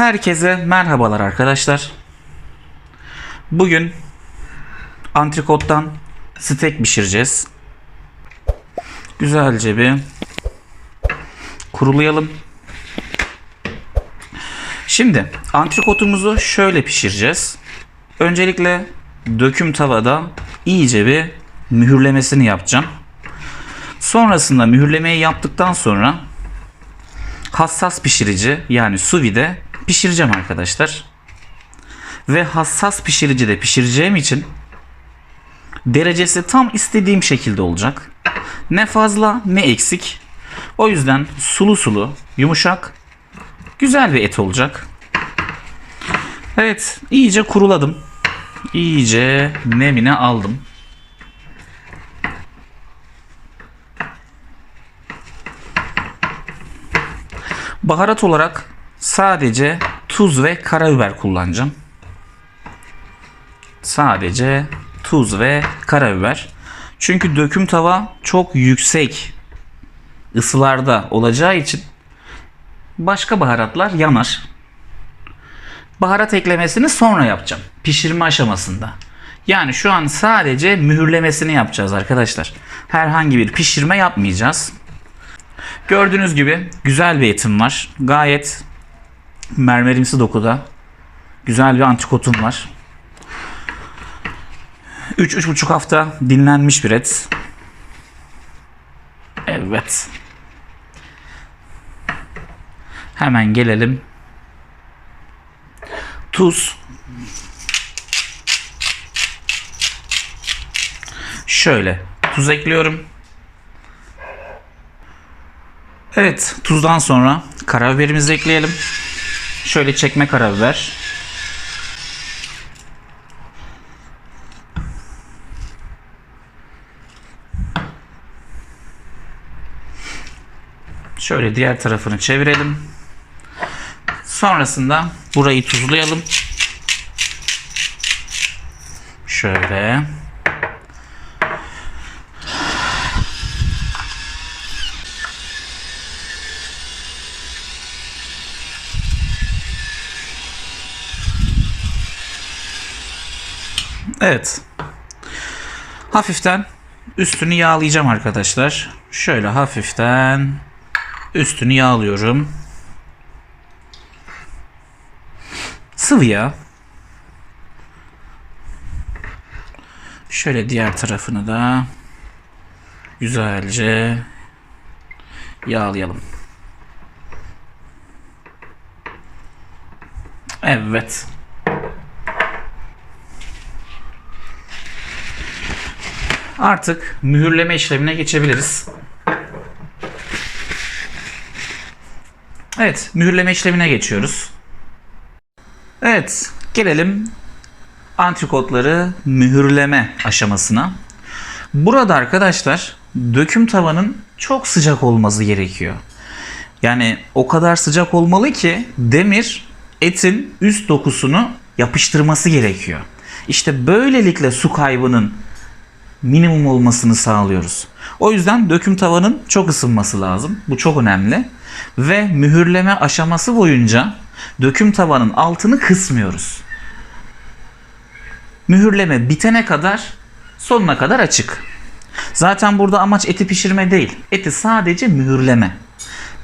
Herkese merhabalar arkadaşlar. Bugün antrikottan steak pişireceğiz. Güzelce bir kurulayalım. Şimdi antrikotumuzu şöyle pişireceğiz. Öncelikle döküm tavada iyice bir mühürlemesini yapacağım. Sonrasında mühürlemeyi yaptıktan sonra hassas pişirici yani suvide pişireceğim arkadaşlar. Ve hassas pişiricide pişireceğim için derecesi tam istediğim şekilde olacak. Ne fazla ne eksik. O yüzden sulu sulu, yumuşak, güzel bir et olacak. Evet, iyice kuruladım. İyice nemine aldım. Baharat olarak sadece tuz ve karabiber kullanacağım. Sadece tuz ve karabiber. Çünkü döküm tava çok yüksek ısılarda olacağı için başka baharatlar yanar. Baharat eklemesini sonra yapacağım. Pişirme aşamasında. Yani şu an sadece mühürlemesini yapacağız arkadaşlar. Herhangi bir pişirme yapmayacağız. Gördüğünüz gibi güzel bir etim var. Gayet mermerimsi dokuda. Güzel bir antikotum var. 3-3,5 hafta dinlenmiş bir et. Evet. Hemen gelelim. Tuz. Şöyle tuz ekliyorum. Evet, tuzdan sonra karabiberimizi ekleyelim. Şöyle çekme karabiber. Şöyle diğer tarafını çevirelim. Sonrasında burayı tuzlayalım. Şöyle. Evet. Hafiften üstünü yağlayacağım arkadaşlar. Şöyle hafiften üstünü yağlıyorum. Sıvı yağ. Şöyle diğer tarafını da güzelce yağlayalım. Evet. Artık mühürleme işlemine geçebiliriz. Evet, mühürleme işlemine geçiyoruz. Evet, gelelim antrikotları mühürleme aşamasına. Burada arkadaşlar döküm tavanın çok sıcak olması gerekiyor. Yani o kadar sıcak olmalı ki demir etin üst dokusunu yapıştırması gerekiyor. İşte böylelikle su kaybının minimum olmasını sağlıyoruz. O yüzden döküm tavanın çok ısınması lazım. Bu çok önemli. Ve mühürleme aşaması boyunca döküm tavanın altını kısmıyoruz. Mühürleme bitene kadar sonuna kadar açık. Zaten burada amaç eti pişirme değil. Eti sadece mühürleme.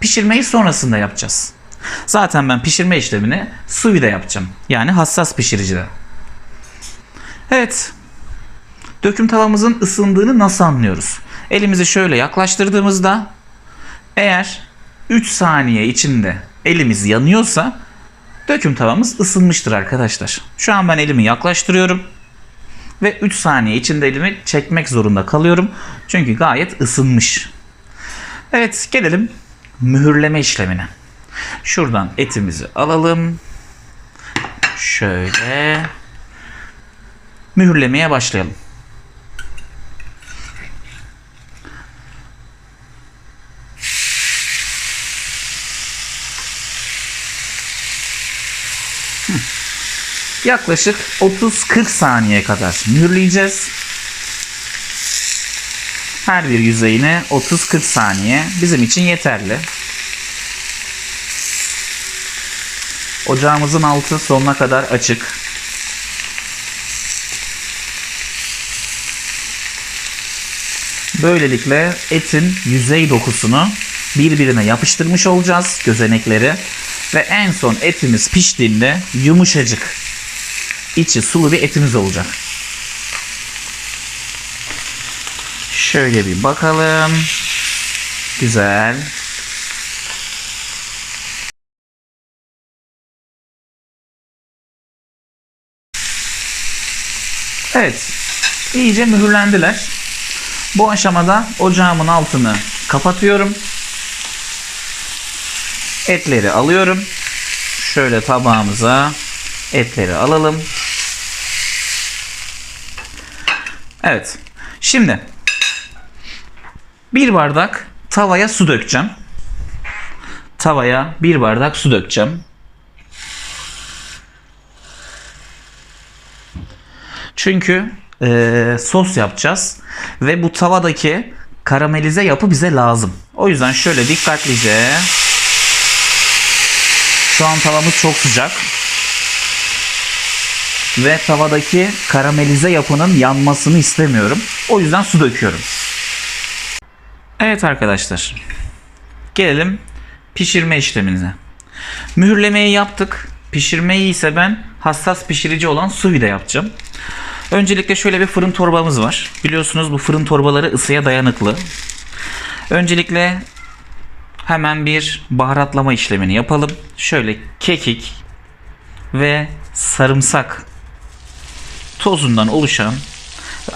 Pişirmeyi sonrasında yapacağız. Zaten ben pişirme işlemini suyla yapacağım. Yani hassas pişiricide. Evet, döküm tavamızın ısındığını nasıl anlıyoruz? Elimizi şöyle yaklaştırdığımızda eğer 3 saniye içinde elimiz yanıyorsa döküm tavamız ısınmıştır arkadaşlar. Şu an ben elimi yaklaştırıyorum ve 3 saniye içinde elimi çekmek zorunda kalıyorum. Çünkü gayet ısınmış. Evet gelelim mühürleme işlemine. Şuradan etimizi alalım. Şöyle mühürlemeye başlayalım. Yaklaşık 30-40 saniye kadar mühürleyeceğiz. Her bir yüzeyine 30-40 saniye bizim için yeterli. Ocağımızın altı sonuna kadar açık. Böylelikle etin yüzey dokusunu birbirine yapıştırmış olacağız gözenekleri ve en son etimiz piştiğinde yumuşacık içi sulu bir etimiz olacak. Şöyle bir bakalım. Güzel. Evet. iyice mühürlendiler. Bu aşamada ocağımın altını kapatıyorum. Etleri alıyorum. Şöyle tabağımıza etleri alalım. Evet. Şimdi bir bardak tavaya su dökeceğim. Tavaya bir bardak su dökeceğim. Çünkü eee, sos yapacağız ve bu tavadaki karamelize yapı bize lazım. O yüzden şöyle dikkatlice şu an tavamız çok sıcak ve tavadaki karamelize yapının yanmasını istemiyorum. O yüzden su döküyorum. Evet arkadaşlar. Gelelim pişirme işlemine. Mühürlemeyi yaptık. Pişirmeyi ise ben hassas pişirici olan suvide yapacağım. Öncelikle şöyle bir fırın torbamız var. Biliyorsunuz bu fırın torbaları ısıya dayanıklı. Öncelikle hemen bir baharatlama işlemini yapalım. Şöyle kekik ve sarımsak tozundan oluşan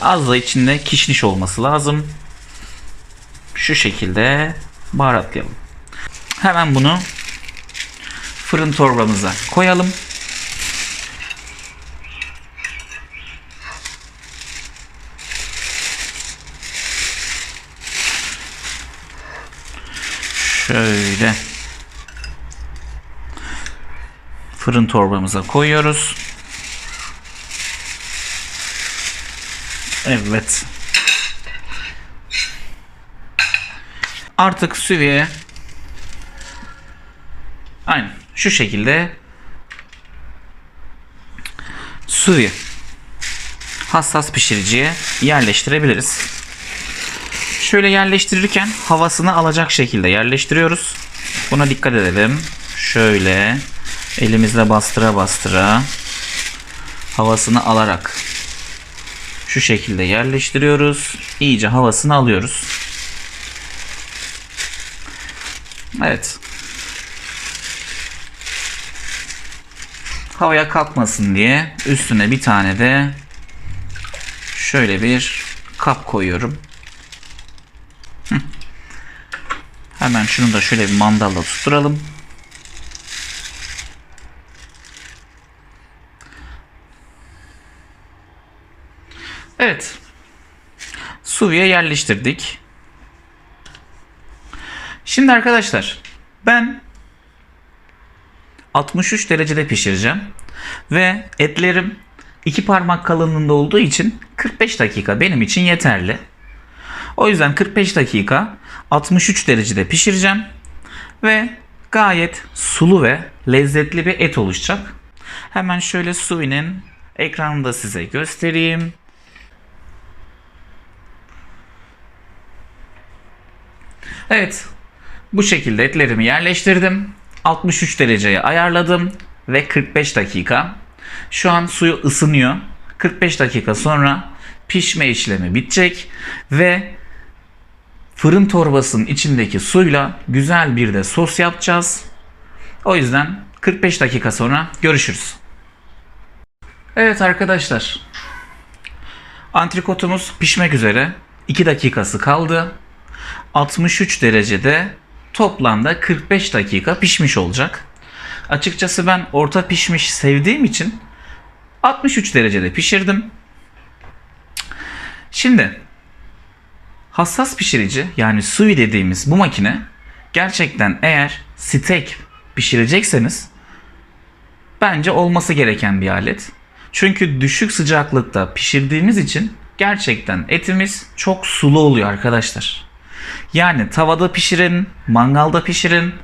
az da içinde kişniş olması lazım. Şu şekilde baharatlayalım. Hemen bunu fırın torbamıza koyalım. Şöyle fırın torbamıza koyuyoruz. Evet. Artık süvye aynen şu şekilde suyu hassas pişiriciye yerleştirebiliriz. Şöyle yerleştirirken havasını alacak şekilde yerleştiriyoruz. Buna dikkat edelim. Şöyle elimizle bastıra bastıra havasını alarak şu şekilde yerleştiriyoruz. İyice havasını alıyoruz. Evet. Havaya kalkmasın diye üstüne bir tane de şöyle bir kap koyuyorum. Hemen şunu da şöyle bir mandalla tutturalım. Evet. Suya yerleştirdik. Şimdi arkadaşlar ben 63 derecede pişireceğim ve etlerim iki parmak kalınlığında olduğu için 45 dakika benim için yeterli. O yüzden 45 dakika 63 derecede pişireceğim ve gayet sulu ve lezzetli bir et oluşacak. Hemen şöyle suyunun ekranını da size göstereyim. Evet. Bu şekilde etlerimi yerleştirdim. 63 dereceye ayarladım ve 45 dakika. Şu an suyu ısınıyor. 45 dakika sonra pişme işlemi bitecek ve fırın torbasının içindeki suyla güzel bir de sos yapacağız. O yüzden 45 dakika sonra görüşürüz. Evet arkadaşlar. Antrikotumuz pişmek üzere. 2 dakikası kaldı. 63 derecede toplamda 45 dakika pişmiş olacak. Açıkçası ben orta pişmiş sevdiğim için 63 derecede pişirdim. Şimdi hassas pişirici yani sui dediğimiz bu makine gerçekten eğer steak pişirecekseniz bence olması gereken bir alet. Çünkü düşük sıcaklıkta pişirdiğimiz için gerçekten etimiz çok sulu oluyor arkadaşlar. Yani tavada pişirin, mangalda pişirin,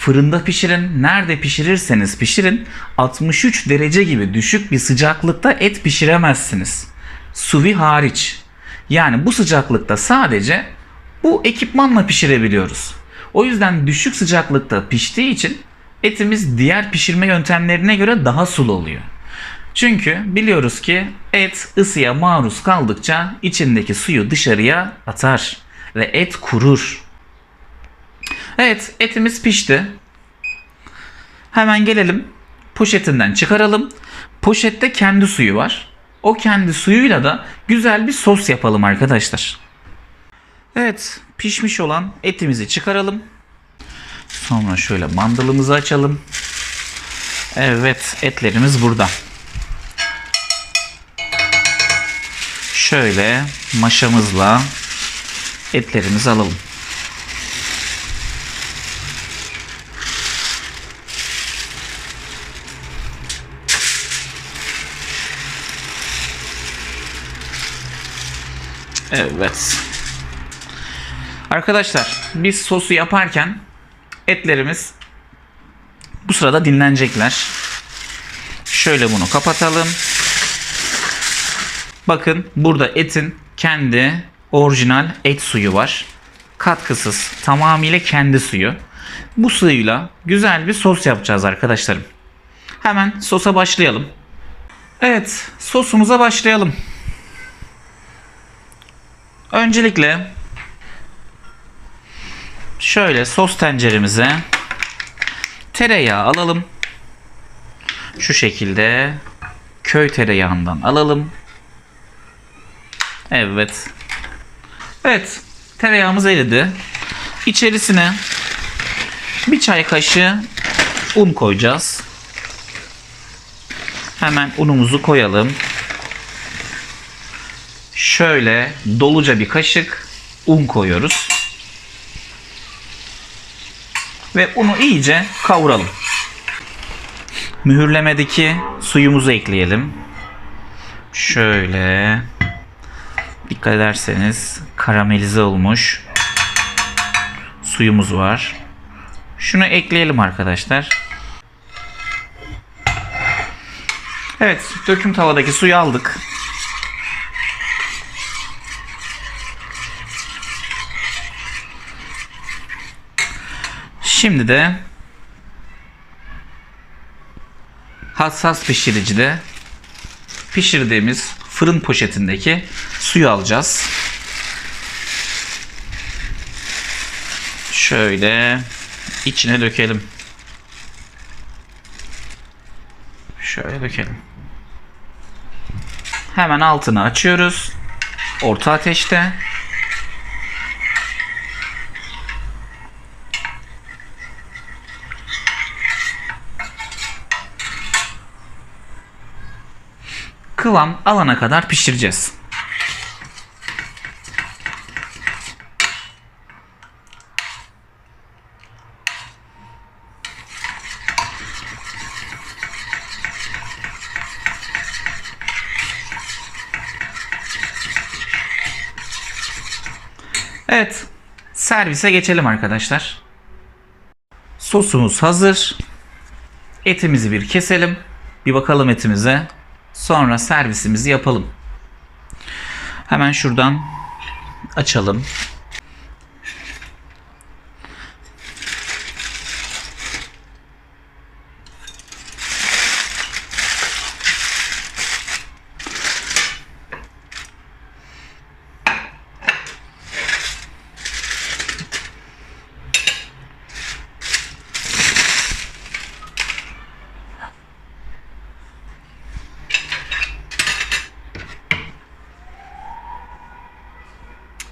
Fırında pişirin, nerede pişirirseniz pişirin 63 derece gibi düşük bir sıcaklıkta et pişiremezsiniz. Suvi hariç. Yani bu sıcaklıkta sadece bu ekipmanla pişirebiliyoruz. O yüzden düşük sıcaklıkta piştiği için etimiz diğer pişirme yöntemlerine göre daha sulu oluyor. Çünkü biliyoruz ki et ısıya maruz kaldıkça içindeki suyu dışarıya atar ve et kurur. Evet etimiz pişti. Hemen gelelim poşetinden çıkaralım. Poşette kendi suyu var. O kendi suyuyla da güzel bir sos yapalım arkadaşlar. Evet pişmiş olan etimizi çıkaralım. Sonra şöyle mandalımızı açalım. Evet etlerimiz burada. Şöyle maşamızla etlerimizi alalım. Evet. Arkadaşlar biz sosu yaparken etlerimiz bu sırada dinlenecekler. Şöyle bunu kapatalım. Bakın burada etin kendi orijinal et suyu var. Katkısız, tamamıyla kendi suyu. Bu suyla güzel bir sos yapacağız arkadaşlarım. Hemen sosa başlayalım. Evet, sosumuza başlayalım. Öncelikle şöyle sos tenceremize tereyağı alalım. Şu şekilde köy tereyağından alalım. Evet. Evet. Tereyağımız eridi. İçerisine bir çay kaşığı un koyacağız. Hemen unumuzu koyalım. Şöyle doluca bir kaşık un koyuyoruz. Ve unu iyice kavuralım. Mühürlemedeki suyumuzu ekleyelim. Şöyle dikkat ederseniz karamelize olmuş suyumuz var. Şunu ekleyelim arkadaşlar. Evet, döküm tavadaki suyu aldık. Şimdi de hassas pişiricide pişirdiğimiz fırın poşetindeki suyu alacağız. Şöyle içine dökelim. Şöyle dökelim. Hemen altını açıyoruz. Orta ateşte. kıvam alana kadar pişireceğiz. Evet, servise geçelim arkadaşlar. Sosumuz hazır. Etimizi bir keselim. Bir bakalım etimize. Sonra servisimizi yapalım. Hemen şuradan açalım.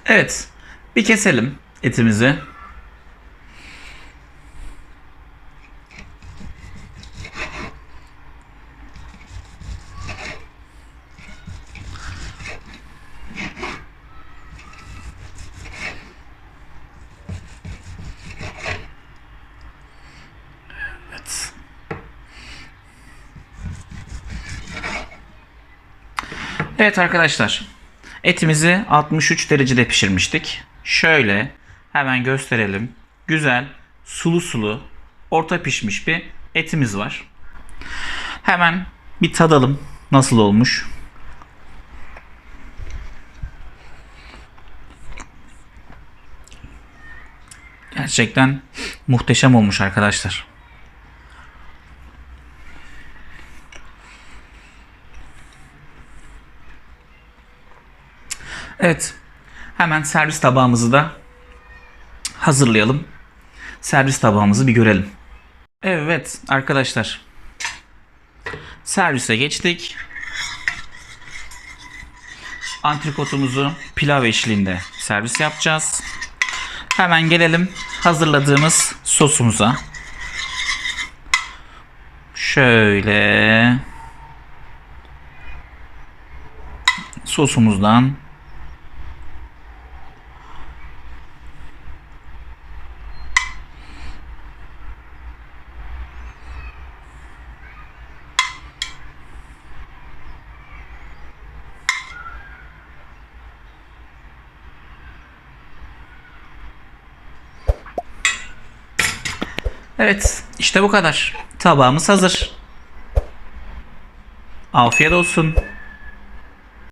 Evet. Bir keselim etimizi. Evet. Evet arkadaşlar. Etimizi 63 derecede pişirmiştik. Şöyle hemen gösterelim. Güzel, sulu sulu, orta pişmiş bir etimiz var. Hemen bir tadalım nasıl olmuş. Gerçekten muhteşem olmuş arkadaşlar. Evet. Hemen servis tabağımızı da hazırlayalım. Servis tabağımızı bir görelim. Evet arkadaşlar. Servise geçtik. Antrikotumuzu pilav eşliğinde servis yapacağız. Hemen gelelim hazırladığımız sosumuza. Şöyle sosumuzdan Evet, işte bu kadar. Tabağımız hazır. Afiyet olsun.